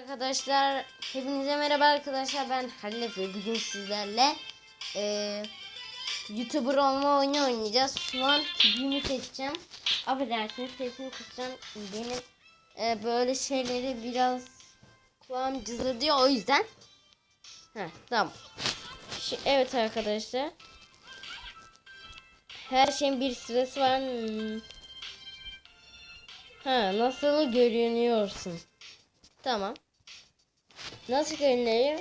Arkadaşlar hepinize merhaba arkadaşlar ben Halil ve bugün sizlerle eee YouTuber olma oyunu oynayacağız. Şu an tipimi seçeceğim. Affedersiniz sesimi kısacağım. Benim eee, böyle şeyleri biraz kulağım cızırdıyor o yüzden. Heh, tamam. Şi- evet arkadaşlar. Her şeyin bir sırası var. Hmm. Ha nasıl görünüyorsun? Tamam. Nasıl görünüyor?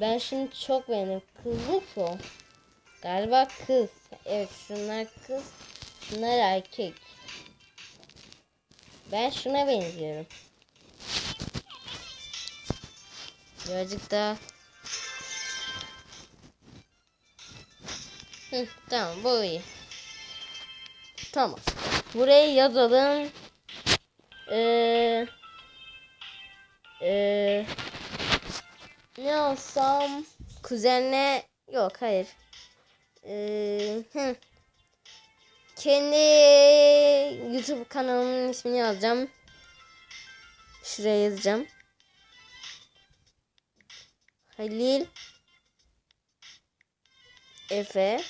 Ben şimdi çok beğendim. Kızlık o. Galiba kız. Evet şunlar kız. Şunlar erkek. Ben şuna benziyorum. Birazcık daha. Hı, tamam bu iyi. Tamam. Buraya yazalım. Eee eee ne olsam kuzenle yok hayır. Hı. Kendi YouTube kanalımın ismini yazacağım. Şuraya yazacağım. Halil Efe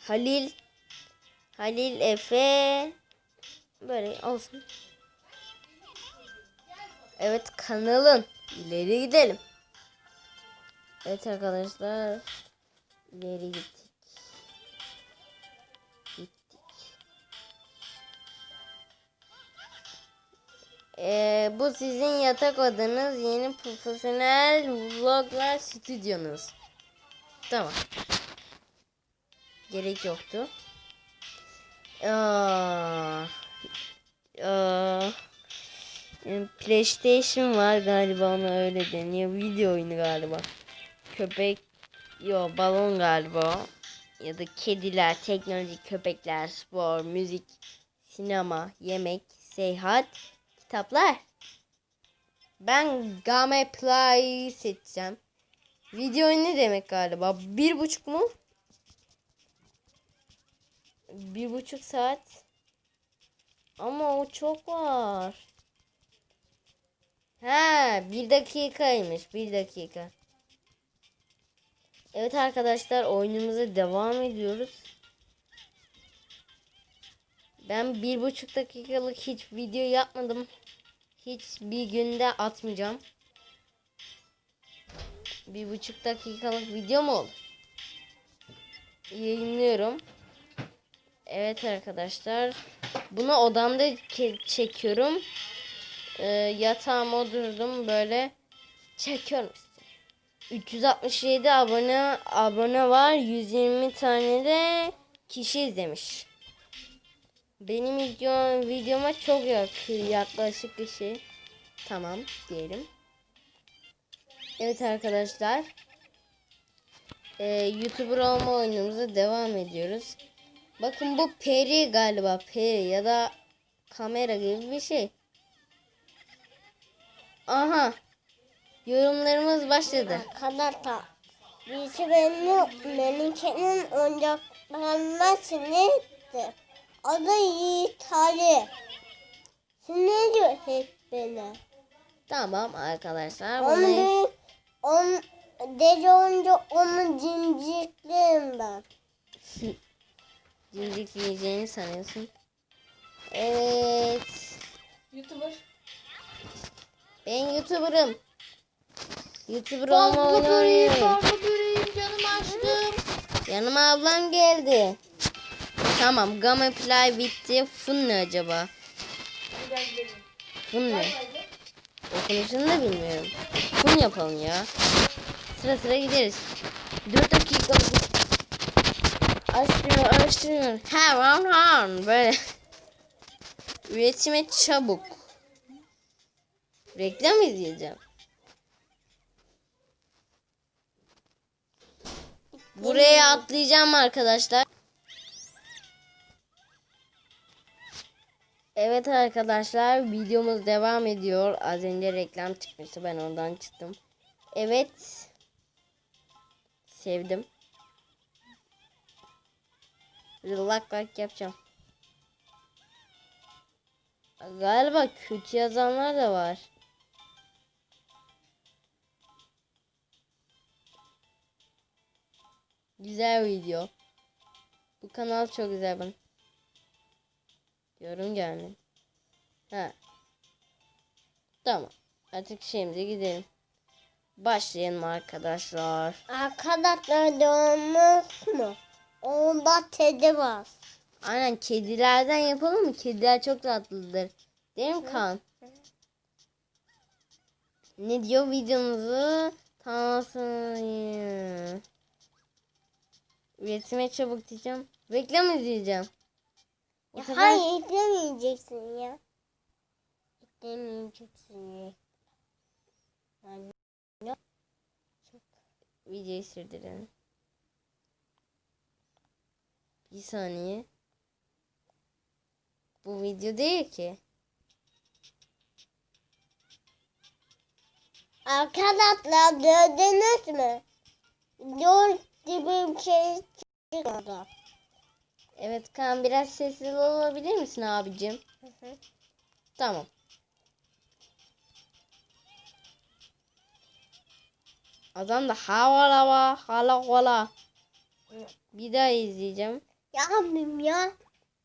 Halil Halil Efe böyle olsun. Evet kanalın ileri gidelim. Evet arkadaşlar ileri gittik. Gittik. Ee, bu sizin yatak odanız yeni profesyonel vloglar stüdyonuz. Tamam. Gerek yoktu. Aa, aa, PlayStation var galiba ona öyle deniyor. Video oyunu galiba. Köpek, yo balon galiba. Ya da kediler, teknoloji, köpekler, spor, müzik, sinema, yemek, seyahat, kitaplar. Ben Game Play seçeceğim. Video ne demek galiba? Bir buçuk mu? Bir buçuk saat. Ama o çok var. Ha, bir dakikaymış. Bir dakika. Evet arkadaşlar oyunumuza devam ediyoruz. Ben bir buçuk dakikalık hiç video yapmadım. Hiç bir günde atmayacağım. Bir buçuk dakikalık video mu olur? Yayınlıyorum. Evet arkadaşlar. Bunu odamda çekiyorum. Ee, yatağıma oturdum böyle çekiyorum. 367 abone abone var. 120 tane de kişi izlemiş. Benim video, videoma çok yakın yaklaşık bir şey. Tamam diyelim. Evet arkadaşlar. Ee, YouTuber olma oyunumuza devam ediyoruz. Bakın bu peri galiba peri ya da kamera gibi bir şey. Aha. Yorumlarımız başladı. Kanata. Birisi benim, benimkinin oyuncaklarına sinirdi. Adı Yiğit Ali. Sinir diyor hep beni. Tamam arkadaşlar. Onu Bunu bir, on, deli olunca onu cimciklerim ben. cincik diyeceğini sanıyorsun. Evet. YouTuber. Ben YouTuber'ım. YouTuber olma oyunu oynuyorum. fazla böreğim, canımı açtım. Yanıma ablam geldi. Tamam. Gamma Play bitti. Fun ne acaba? Fun ne? Okunuşunu da bilmiyorum. Fun yapalım ya. Sıra sıra gideriz. 4 dakikalık araştırıyor araştırıyor. Ha ran ran böyle. Üretime çabuk. Reklam izleyeceğim. Buraya atlayacağım arkadaşlar. Evet arkadaşlar videomuz devam ediyor. Az önce reklam çıkmıştı ben ondan çıktım. Evet. Sevdim. Relax like yapacağım. Galiba kötü yazanlar da var. Güzel video. Bu kanal çok güzel ben. Yorum geldi. Ha. Tamam. Artık şimdi gidelim. Başlayalım arkadaşlar. Arkadaşlar dönmüş mü? Onda tedi var. Aynen kedilerden yapalım mı? Kediler çok tatlıdır. Değil mi Kaan? Ne diyor videomuzu tamamlasın. Üretime çabuk diyeceğim. Reklam izleyeceğim. Ya sefer hayır izlemeyeceksin ya. İzlemeyeceksin ya. Yani videoyu sürdürelim. Bir saniye. Bu video değil ki. Arkadaşlar gördünüz mü? Yol gibi bir şey çıkmadı. Evet Kaan biraz sessiz olabilir misin abicim? Tamam. Adam da havala hala. Bir daha izleyeceğim. Ya abim ya.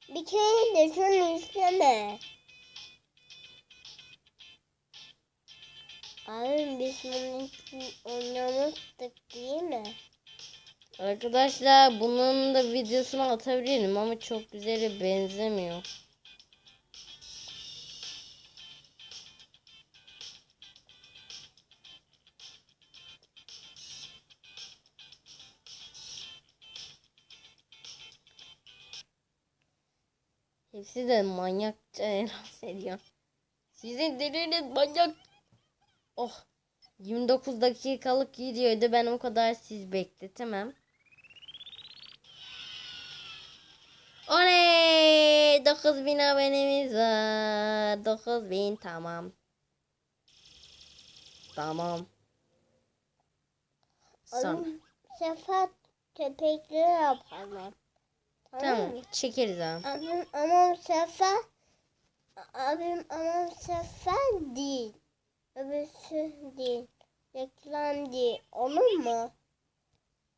Bir kere de şunu isteme. Abim biz bunun için oynamıştık değil mi? Arkadaşlar bunun da videosunu atabilirim ama çok güzele benzemiyor. Hepsi de manyakça eğlence ediyor. Sizin deliniz manyak. Oh. 29 dakikalık videoydu. Ben o kadar siz bekletemem. Oley! 9000 abonemiz var. 9000 tamam. Tamam. Sonra. Abim sefer köpekli yapalım. Tamam? Tamam. Çekeriz abi. Abim ama bu sefer abim ama bu sefer değil. Öbürsü değil. Reklam değil. Olur mu?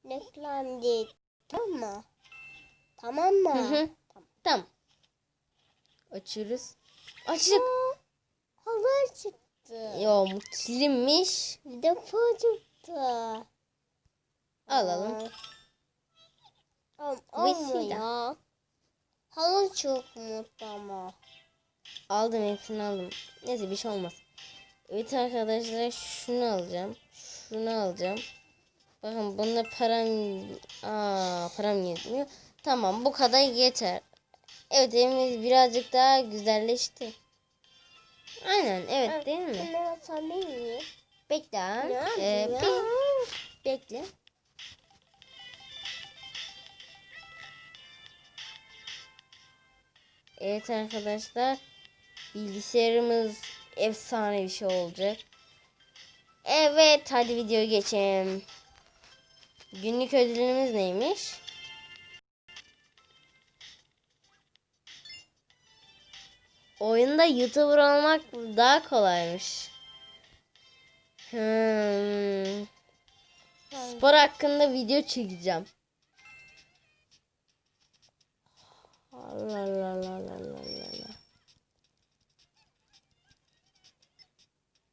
Reklam değil. Tamam mı? Tamam mı? Hı hı. Tamam. Açıyoruz. Açtık. Aa, Hava çıktı. Yo kilimmiş. Depo çıktı. Alalım. Ama Vesile. ya. Hava çok mutlu ama. Aldım hepsini aldım. Neyse bir şey olmaz. Evet arkadaşlar şunu alacağım. Şunu alacağım. Bakın bunda param Aa, param yetmiyor. Tamam bu kadar yeter. Evet evimiz birazcık daha güzelleşti. Aynen evet değil mi? Bunu atabilir miyim? Bekle. Ee, bekle. Evet arkadaşlar. Bilgisayarımız efsane bir şey olacak. Evet hadi video geçelim. Günlük ödülümüz neymiş? Oyunda YouTuber olmak daha kolaymış. Hmm. Spor hakkında video çekeceğim. Allah Allah Allah Allah Allah Allah.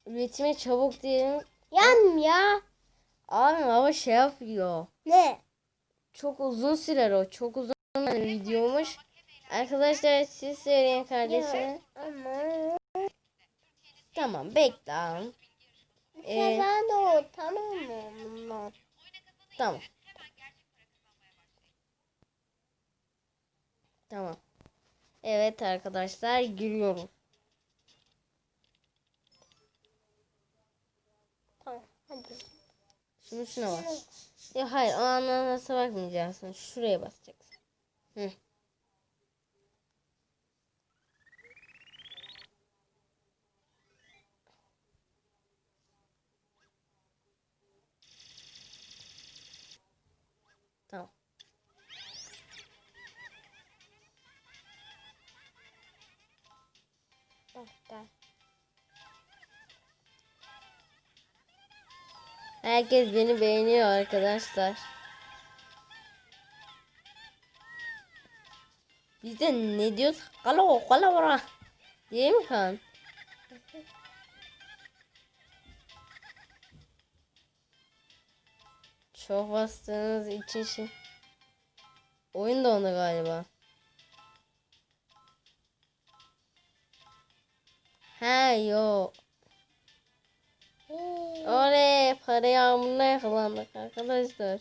Üretime çabuk diyelim. Yan ya. Abi ama şey yapıyor. Ne? Çok uzun sürer o. Çok uzun bir videomuş. Arkadaşlar siz söyleyin kardeşim. Ama Tamam bekle Ee, o tamam mı bunlar? Tamam. Tamam. Evet arkadaşlar giriyorum. Tamam hadi. Şunu şuna bas. Ya hayır o ananasa bakmayacaksın. Şuraya basacaksın. Hı. Tamam. Herkes beni beğeniyor arkadaşlar. Biz de ne diyoruz? Kalo kalo bura. Değil mi kan? Çok bastığınız için şey. Oyun da onu galiba. He yo. Oley para yağmuruna yakalandık arkadaşlar.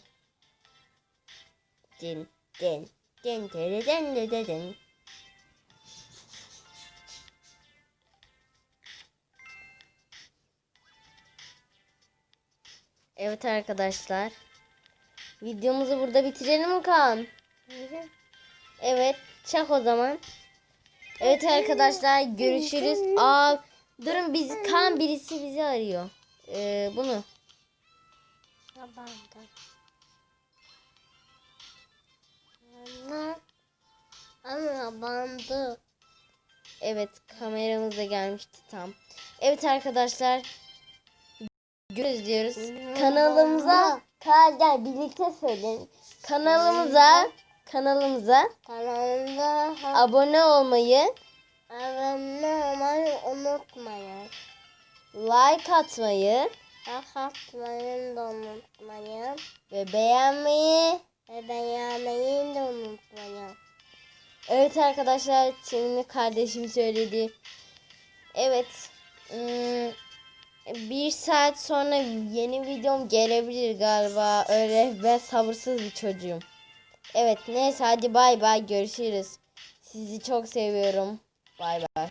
Den den den den den den den den. Evet arkadaşlar. Videomuzu burada bitirelim mi Kaan? Evet, çak o zaman. Evet arkadaşlar görüşürüz. Aa, durun biz Kaan birisi bizi arıyor. Ee, bunu. Anne. Anne bandı. Evet kameramız da gelmişti tam. Evet arkadaşlar. Görüşürüz diyoruz. Kanalımıza gel birlikte söyleyin. Kanalımıza kanalımıza Kanalımda abone olmayı, abone olmayı unutmayın. Like atmayı Atmayı da unutmayın. ve beğenmeyi. Ve beğenmeyi de unutmayın. Evet arkadaşlar şimdi kardeşim söyledi. Evet. ım, Bir saat sonra yeni videom gelebilir galiba. Öyle ben sabırsız bir çocuğum. Evet neyse hadi bay bay görüşürüz. Sizi çok seviyorum. Bay bay.